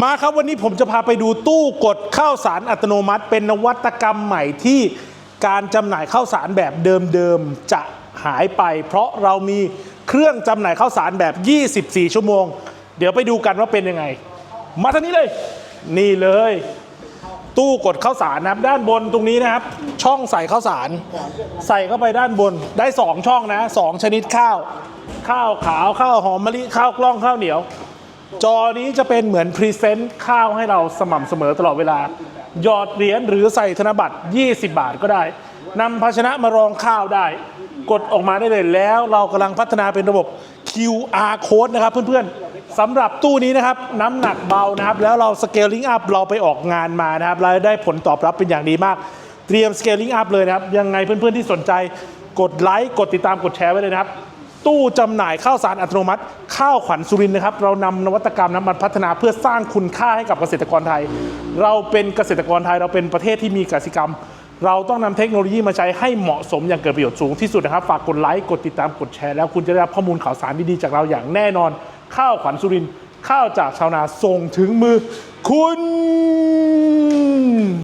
มาครับวันนี้ผมจะพาไปดูตู้กดข้าวสารอัตโนมัติ เป็นนวัตกรรมใหม่ที่การจำหน่ายข้าวสารแบบเดิมๆ จะหายไป เพราะเรามีเครื่องจำหน่ายข้าวสารแบบ 24 ชั่วโมง เดี๋ยวไปดูกันว่าเป็นยังไง มาทางนี้เลย นี่เลย ตู้กดข้าวสารนะครับด้านบนตรงนี้นะครับ ช่องใส่ข้าวสาร ใส่เข้าไปด้านบนได้ 2 ช่องนะสองชนิดข้าว ข้าวขาวข้าวหอมมะลิข้าวกล้องข้าวเหนียว จอนี้จะเป็นเหมือนพรีเซนต์ข้าวให้เราสม่ำเสมอตลอดเวลา หยอดเหรียญหรือใส่ธนบัตร 20 บาทก็ได้นำภาชนะมารองข้าวได้ กดออกมาได้เลยแล้วเรากำลังพัฒนาเป็นระบบ QR code นะครับเพื่อนๆสำหรับตู้นี้นะครับน้ำหนักเบานะครับ แล้วเรา scaling up เราไปออกงานมานะครับเราได้ผลตอบรับเป็นอย่างดีมาก เตรียม scaling up เลยนะครับ ยังไงเพื่อนๆที่สนใจกดไลค์กดติดตามกดแชร์ไว้เลยนะครับ ตู้จำหน่ายข้าวสารอัตโนมัติ ข้าวขวัญสุรินนะครับ เรานำนวัตกรรมนั้นมาพัฒนาเพื่อสร้างคุณค่าให้กับเกษตรกรไทย เราเป็นเกษตรกรไทย เราเป็นประเทศที่มีกสิกรรม เราต้องนำเทคโนโลยีมาใช้ให้เหมาะสมอย่างเกิดประโยชน์สูงที่สุดนะครับ ฝากกดไลค์กดติดตามกดแชร์แล้วคุณจะได้รับข้อมูลข่าวสารดีๆจากเราอย่างแน่นอน ข้าวขวัญสุรินข้าวจากชาวนาส่งถึงมือคุณ